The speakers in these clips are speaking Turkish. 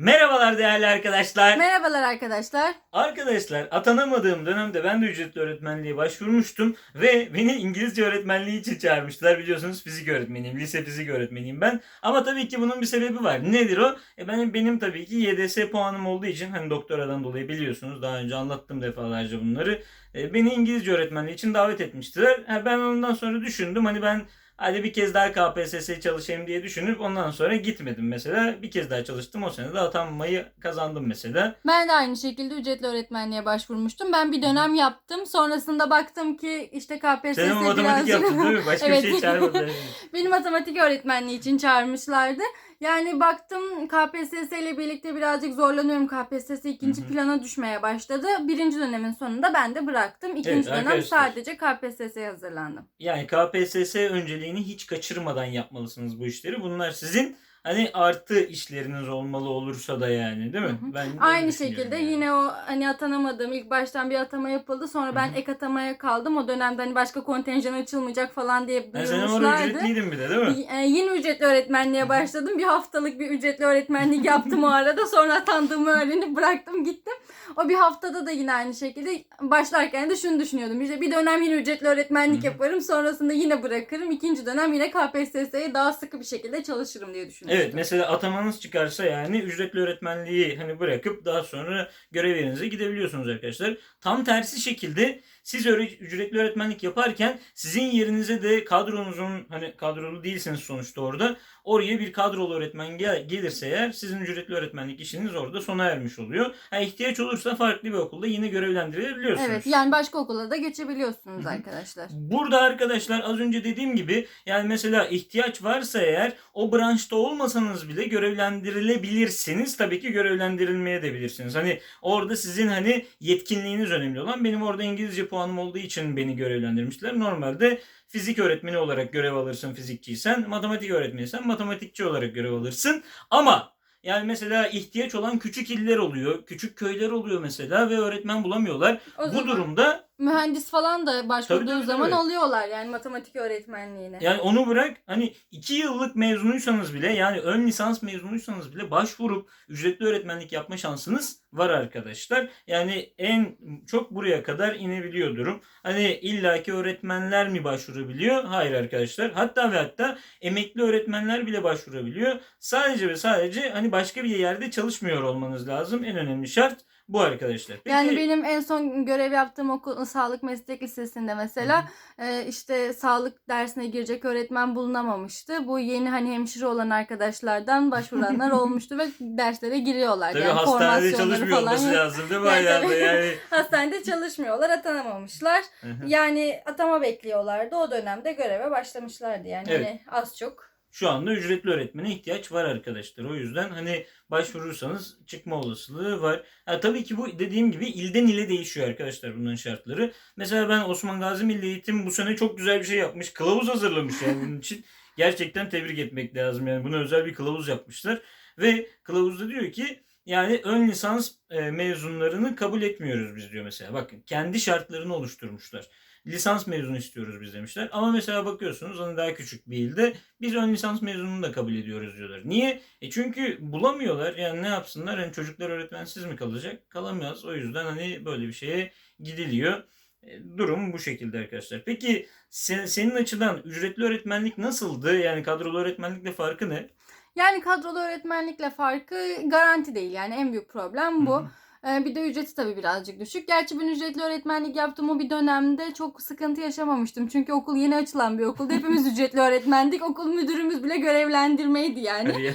Merhabalar değerli arkadaşlar. Merhabalar arkadaşlar. Arkadaşlar atanamadığım dönemde ben de ücretli öğretmenliğe başvurmuştum ve beni İngilizce öğretmenliği için çağırmışlar. Biliyorsunuz fizik öğretmeniyim, lise fizik öğretmeniyim ben. Ama tabii ki bunun bir sebebi var. Nedir o? E benim, benim tabii ki YDS puanım olduğu için hani doktoradan dolayı biliyorsunuz daha önce anlattım defalarca bunları. E, beni İngilizce öğretmenliği için davet etmiştiler. Ha, ben ondan sonra düşündüm hani ben Hadi bir kez daha KPSS çalışayım diye düşünüp ondan sonra gitmedim mesela. Bir kez daha çalıştım o sene de atanmayı kazandım mesela. Ben de aynı şekilde ücretli öğretmenliğe başvurmuştum. Ben bir dönem yaptım. Sonrasında baktım ki işte KPSS Sen ama matematik birazcık... yaptın değil mi? Başka Evet. bir şey çağırmadılar. Beni matematik öğretmenliği için çağırmışlardı. Yani baktım KPSS ile birlikte birazcık zorlanıyorum. KPSS ikinci Hı hı. plana düşmeye başladı. Birinci dönemin sonunda ben de bıraktım. İkinci Evet, dönem arkadaşlar. sadece KPSS'ye hazırlandım. Yani KPSS önceliğini hiç kaçırmadan yapmalısınız bu işleri. Bunlar sizin hani artı işleriniz olmalı olursa da yani değil mi? Hı hı. Ben Aynı şekilde yani. yine o hani atanamadığım ilk baştan bir atama yapıldı. Sonra ben Hı hı. ek atamaya kaldım. O dönemde hani başka kontenjan açılmayacak falan diye Ben senin orada duyurmuşlardı. ücretliydin bir de değil mi? E, yine ücretli öğretmenliğe başladım. Bir haftalık bir ücretli öğretmenlik yaptım o arada. Sonra atandığımı öğrenip bıraktım gittim. O bir haftada da yine aynı şekilde başlarken de şunu düşünüyordum. İşte bir dönem yine ücretli öğretmenlik Hı hı. yaparım. Sonrasında yine bırakırım. İkinci dönem yine KPSS'ye daha sıkı bir şekilde çalışırım diye düşünmüştüm. Evet mesela atamanız çıkarsa yani ücretli öğretmenliği hani bırakıp daha sonra görev yerinize gidebiliyorsunuz arkadaşlar. Tam tersi şekilde siz ücretli öğretmenlik yaparken sizin yerinize de kadronuzun hani kadrolu değilsiniz sonuçta orada. Oraya bir kadrolu öğretmen gel- gelirse eğer sizin ücretli öğretmenlik işiniz orada sona ermiş oluyor. Ha, ihtiyaç olursa farklı bir okulda yine görevlendirilebiliyorsunuz. Evet yani başka okula da geçebiliyorsunuz arkadaşlar. Burada arkadaşlar az önce dediğim gibi yani mesela ihtiyaç varsa eğer o branşta olmasanız bile görevlendirilebilirsiniz. Tabii ki görevlendirilmeye de bilirsiniz. Hani orada sizin hani yetkinliğiniz önemli olan benim orada İngilizce puanım olduğu için beni görevlendirmişler. Normalde fizik öğretmeni olarak görev alırsın fizikçiysen, matematik öğretmeniysen matematikçi olarak görev alırsın. Ama yani mesela ihtiyaç olan küçük iller oluyor, küçük köyler oluyor mesela ve öğretmen bulamıyorlar. O Bu zaman durumda mühendis falan da başvurduğu Tabii, tabii, zaman tabii. alıyorlar yani matematik öğretmenliğine. Yani onu bırak hani 2 yıllık mezunuysanız bile yani ön lisans mezunuysanız bile başvurup ücretli öğretmenlik yapma şansınız var arkadaşlar. Yani en çok buraya kadar inebiliyor durum. Hani illaki öğretmenler mi başvurabiliyor? Hayır arkadaşlar. Hatta ve hatta emekli öğretmenler bile başvurabiliyor. Sadece ve sadece hani başka bir yerde çalışmıyor olmanız lazım. En önemli şart bu arkadaşlar. Peki, Yani benim en son görev yaptığım okul sağlık meslek lisesinde mesela e, işte sağlık dersine girecek öğretmen bulunamamıştı. Bu yeni hani hemşire olan arkadaşlardan başvuranlar olmuştu ve derslere giriyorlar. tabii yani hastanede çalışmıyor falan olması lazım değil mi Yani yani? Hastanede çalışmıyorlar, atanamamışlar. Hı hı. Yani atama bekliyorlardı. O dönemde göreve başlamışlardı yani Evet. hani az çok. Şu anda ücretli öğretmene ihtiyaç var arkadaşlar. O yüzden hani başvurursanız çıkma olasılığı var. Ha, tabii ki bu dediğim gibi ilden ile değişiyor arkadaşlar bunların şartları. Mesela ben Osman Gazi Milli Eğitim bu sene çok güzel bir şey yapmış. Kılavuz hazırlamış yani bunun için. Gerçekten tebrik etmek lazım yani. Buna özel bir kılavuz yapmışlar. Ve kılavuzda diyor ki yani ön lisans e, mezunlarını kabul etmiyoruz biz diyor mesela. Bakın kendi şartlarını oluşturmuşlar. Lisans mezunu istiyoruz biz demişler. Ama mesela bakıyorsunuz hani daha küçük bir ilde biz ön lisans mezununu da kabul ediyoruz diyorlar. Niye? E çünkü bulamıyorlar. Yani ne yapsınlar? Hani çocuklar öğretmensiz mi kalacak? Kalamaz. O yüzden hani böyle bir şeye gidiliyor. E, durum bu şekilde arkadaşlar. Peki sen- senin açıdan ücretli öğretmenlik nasıldı? Yani kadrolu öğretmenlikle farkı ne? Yani kadrolu öğretmenlikle farkı garanti değil. Yani en büyük problem bu. Hı hı. Ee, Bir de ücreti tabii birazcık düşük. Gerçi ben ücretli öğretmenlik yaptığım o bir dönemde çok sıkıntı yaşamamıştım. Çünkü okul yeni açılan bir okuldu. Hepimiz ücretli öğretmendik. Okul müdürümüz bile görevlendirmeydi yani.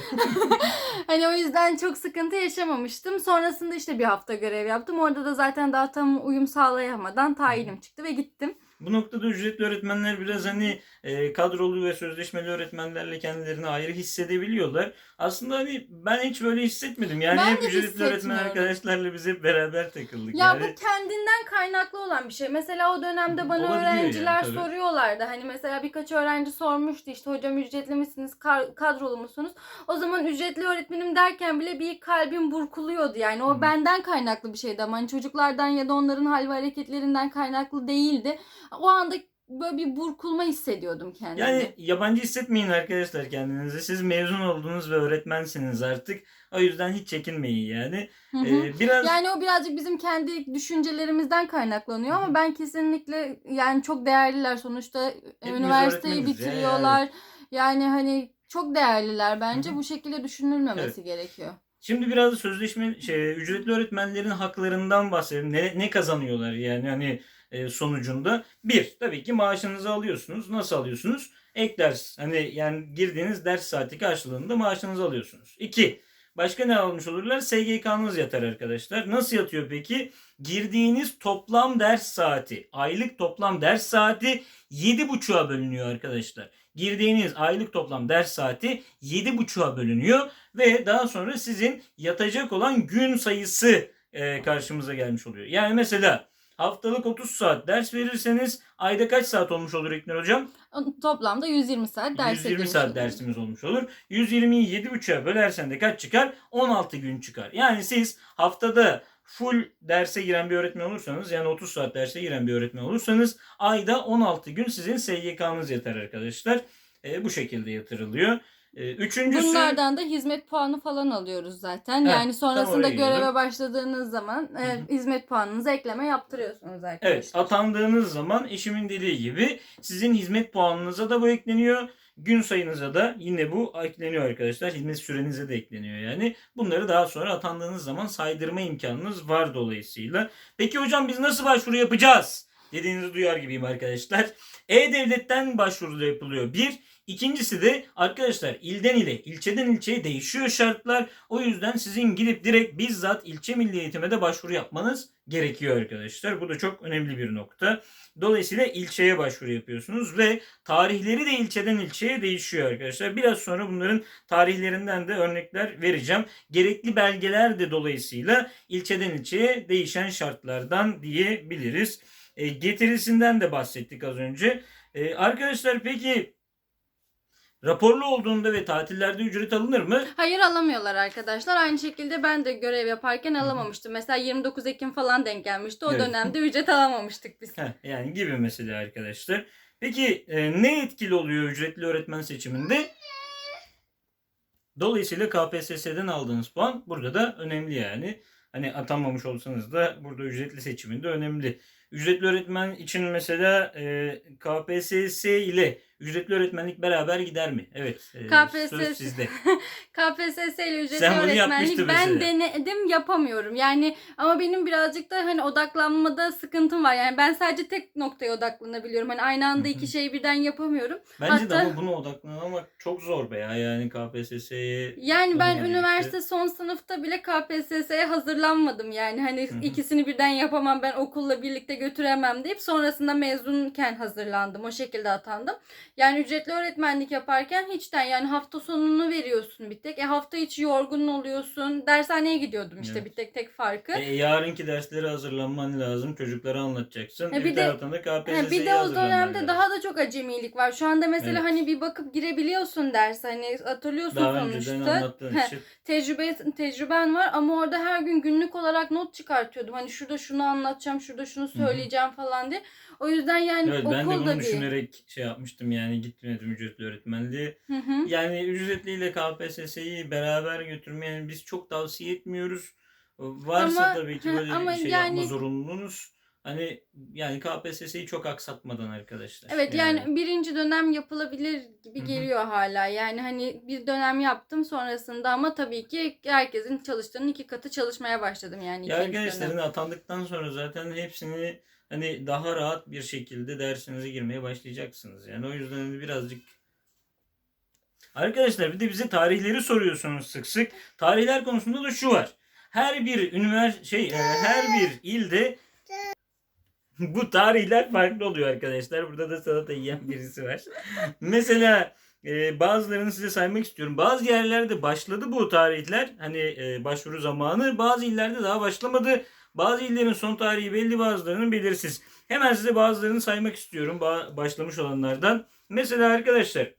Hani o yüzden çok sıkıntı yaşamamıştım. Sonrasında işte bir hafta görev yaptım. Orada da zaten daha tam uyum sağlayamadan tayinim çıktı ve gittim. Bu noktada ücretli öğretmenler biraz hani e, kadrolu ve sözleşmeli öğretmenlerle kendilerini ayrı hissedebiliyorlar. Aslında hani ben hiç böyle hissetmedim. Yani Ben hep ücretli öğretmen arkadaşlarla biz hep beraber takıldık. Ya yani. bu kendinden kaynaklı olan bir şey. Mesela o dönemde bana Olabiliyor yani, öğrenciler tabii. soruyorlardı. Hani mesela birkaç öğrenci sormuştu işte hocam ücretli misiniz, kadrolu musunuz? O zaman ücretli öğretmenim derken bile bir kalbim burkuluyordu. Yani o Hı. benden kaynaklı bir şeydi ama hani çocuklardan ya da onların hal ve hareketlerinden kaynaklı değildi. O anda böyle bir burkulma hissediyordum kendimde. Yani yabancı hissetmeyin arkadaşlar kendinizi. Siz mezun oldunuz ve öğretmensiniz artık. O yüzden hiç çekinmeyin yani. Hı hı. Ee, biraz Yani o birazcık bizim kendi düşüncelerimizden kaynaklanıyor ama ben kesinlikle yani çok değerliler sonuçta Hepimiz üniversiteyi öğretmeniz ya, bitiriyorlar. Yani hani çok değerliler bence Hı hı. bu şekilde düşünülmemesi gerekiyor. Şimdi biraz da sözleşme şey, ücretli öğretmenlerin haklarından bahsedelim. Ne, ne kazanıyorlar yani hani e, sonucunda? Bir, tabii ki maaşınızı alıyorsunuz. Nasıl alıyorsunuz? Ek ders. Hani yani girdiğiniz ders saati karşılığında maaşınızı alıyorsunuz. İki, başka ne almış olurlar? SGK'nız yatar arkadaşlar. Nasıl yatıyor peki? Girdiğiniz toplam ders saati, aylık toplam ders saati 7,5'a bölünüyor arkadaşlar. Girdiğiniz aylık toplam ders saati 7,5'a bölünüyor ve daha sonra sizin yatacak olan gün sayısı e, karşımıza gelmiş oluyor. Yani mesela haftalık 30 saat ders verirseniz ayda kaç saat olmuş olur İknur Hocam? Toplamda 120 saat ders 120 edilmiş saat oluyor. dersimiz olmuş olur. 120'yi 7,5'a bölersen de kaç çıkar? 16 gün çıkar. Yani siz haftada full derse giren bir öğretmen olursanız yani 30 saat derse giren bir öğretmen olursanız ayda 16 gün sizin SGK'nız yeter arkadaşlar. E, bu şekilde yatırılıyor. E, üçüncüsü Bunlardan da hizmet puanı falan alıyoruz zaten. Heh, yani sonrasında göreve geliyordum. başladığınız zaman e, hizmet puanınıza ekleme yaptırıyorsunuz arkadaşlar. Evet atandığınız zaman eşimin dediği gibi sizin hizmet puanınıza da bu ekleniyor. Gün sayınıza da yine bu ekleniyor arkadaşlar. Hizmet sürenize de ekleniyor yani. Bunları daha sonra atandığınız zaman saydırma imkanınız var dolayısıyla. Peki hocam biz nasıl başvuru yapacağız? Dediğinizi duyar gibiyim arkadaşlar. E-Devlet'ten başvuru yapılıyor. Bir. İkincisi de arkadaşlar ilden ile, ilçeden ilçeye değişiyor şartlar. O yüzden sizin gidip direkt bizzat ilçe milli eğitime de başvuru yapmanız gerekiyor arkadaşlar. Bu da çok önemli bir nokta. Dolayısıyla ilçeye başvuru yapıyorsunuz ve tarihleri de ilçeden ilçeye değişiyor arkadaşlar. Biraz sonra bunların tarihlerinden de örnekler vereceğim. Gerekli belgeler de dolayısıyla ilçeden ilçeye değişen şartlardan diyebiliriz. E, getirisinden de bahsettik az önce. E, arkadaşlar peki raporlu olduğunda ve tatillerde ücret alınır mı? Hayır alamıyorlar arkadaşlar. Aynı şekilde ben de görev yaparken alamamıştım. Mesela 29 Ekim falan denk gelmişti. O Evet. dönemde ücret alamamıştık biz. Heh, yani gibi mesela arkadaşlar. Peki e, ne etkili oluyor ücretli öğretmen seçiminde? Dolayısıyla KPSS'den aldığınız puan burada da önemli yani. Hani atanmamış olsanız da burada ücretli seçiminde önemli. Ücretli öğretmen için mesela e, KPSS ile ücretli öğretmenlik beraber gider mi? Evet. e, KPSS söz sizde. KPSS ile ücretli Sen öğretmenlik ben mesela. denedim yapamıyorum. Yani ama benim birazcık da hani odaklanmada sıkıntım var. Yani ben sadece tek noktaya odaklanabiliyorum. Hani aynı anda iki şeyi birden yapamıyorum. Bence de Hatta- ama buna odaklanmak çok zor be ya. Yani KPSS'ye Yani ben birlikte- üniversite son sınıfta bile KPSS'ye hazırlanmadım yani. Hani ikisini birden yapamam ben okulla birlikte götüremem deyip sonrasında mezunken hazırlandım. O şekilde atandım. Yani ücretli öğretmenlik yaparken hiçten yani hafta sonunu veriyorsun bir tek. E hafta içi yorgun oluyorsun. Dershaneye gidiyordum işte Evet. bir tek tek farkı. E, yarınki derslere hazırlanman lazım. Çocuklara anlatacaksın. E, bir bir de- taraftan da KPSS'ye bir de o dönemde lazım. daha da çok acemilik var. Şu anda mesela Evet. hani bir bakıp girebiliyorsun ders hani hatırlıyorsun daha sonuçta. için. tecrübe tecrüben var ama orada her gün günlük olarak not çıkartıyordum. Hani şurada şunu anlatacağım, şurada şunu söyleyeceğim falan diye. O yüzden yani Evet ben de okulda bunu bir düşünerek şey yapmıştım yani gitmedim ücretli öğretmenliğe. Hı hı. Yani ücretliyle KPSS'yi beraber götürmeyi biz çok tavsiye etmiyoruz. Varsa Ama- tabii ki böyle ama bir şey yani- yapma zorunluluğunuz. Hani yani KPSS'yi çok aksatmadan arkadaşlar. Evet yani, birinci dönem yapılabilir gibi Hı hı. geliyor hala. Yani hani bir dönem yaptım sonrasında ama tabii ki herkesin çalıştığının iki katı çalışmaya başladım yani. Ya ikinci arkadaşlar dönem. hani atandıktan sonra zaten hepsini hani daha rahat bir şekilde dersinize girmeye başlayacaksınız. Yani o yüzden hani birazcık Arkadaşlar bir de bize tarihleri soruyorsunuz sık sık. Tarihler konusunda da şu var. Her bir üniversite şey e, her bir ilde bu tarihler farklı oluyor arkadaşlar. Burada da salata yiyen birisi var. Mesela e, bazılarını size saymak istiyorum. Bazı yerlerde başladı bu tarihler. Hani e, başvuru zamanı. Bazı illerde daha başlamadı. Bazı illerin son tarihi belli bazılarının belirsiz. Hemen size bazılarını saymak istiyorum. Ba- başlamış olanlardan. Mesela arkadaşlar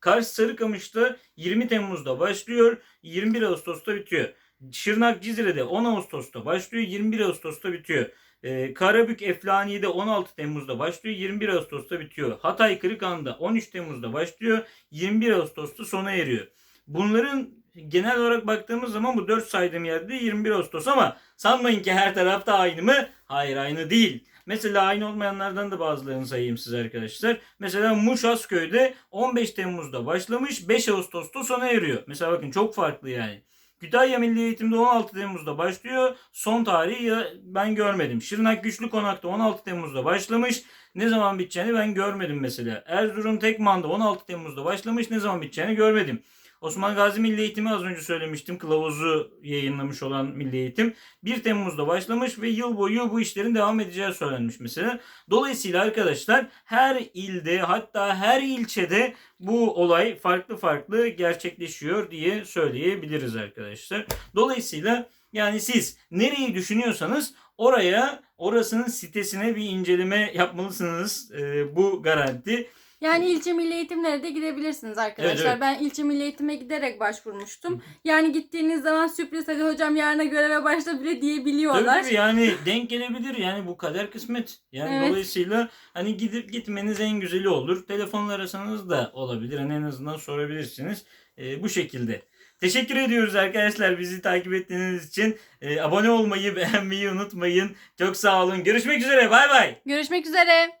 Kars Sarıkamış'ta 20 Temmuz'da başlıyor. 21 Ağustos'ta bitiyor. Şırnak Cizre'de 10 Ağustos'ta başlıyor 21 Ağustos'ta bitiyor. Ee, Karabük Eflani'de 16 Temmuz'da başlıyor 21 Ağustos'ta bitiyor. Hatay Kırıkhan'da 13 Temmuz'da başlıyor 21 Ağustos'ta sona eriyor. Bunların genel olarak baktığımız zaman bu 4 saydığım yerde 21 Ağustos ama sanmayın ki her tarafta aynı mı? Hayır aynı değil. Mesela aynı olmayanlardan da bazılarını sayayım size arkadaşlar. Mesela Muşasköy'de 15 Temmuz'da başlamış 5 Ağustos'ta sona eriyor. Mesela bakın çok farklı yani. Kütahya Milli Eğitim'de 16 Temmuz'da başlıyor. Son tarihi ben görmedim. Şırnak Güçlü Konak'ta 16 Temmuz'da başlamış. Ne zaman biteceğini ben görmedim mesela. Erzurum Tekman'da 16 Temmuz'da başlamış. Ne zaman biteceğini görmedim. Osman Gazi Milli Eğitimi az önce söylemiştim. Kılavuzu yayınlamış olan Milli Eğitim. 1 Temmuz'da başlamış ve yıl boyu bu işlerin devam edeceği söylenmiş mesela. Dolayısıyla arkadaşlar her ilde hatta her ilçede bu olay farklı farklı gerçekleşiyor diye söyleyebiliriz arkadaşlar. Dolayısıyla yani siz nereyi düşünüyorsanız oraya orasının sitesine bir inceleme yapmalısınız. Ee, bu garanti. Yani ilçe milli eğitimlere de gidebilirsiniz arkadaşlar. Evet, evet. Ben ilçe milli eğitime giderek başvurmuştum. Yani gittiğiniz zaman sürpriz hadi hocam yarına göreve başla bile diyebiliyorlar. tabii yani denk gelebilir yani bu kader kısmet. Yani Evet. dolayısıyla hani gidip gitmeniz en güzeli olur. Telefonla arasanız da olabilir. Hani en azından sorabilirsiniz. Ee, bu şekilde. Teşekkür ediyoruz arkadaşlar bizi takip ettiğiniz için. Ee, abone olmayı, beğenmeyi unutmayın. Çok sağ olun. Görüşmek üzere. Bay bay. Görüşmek üzere.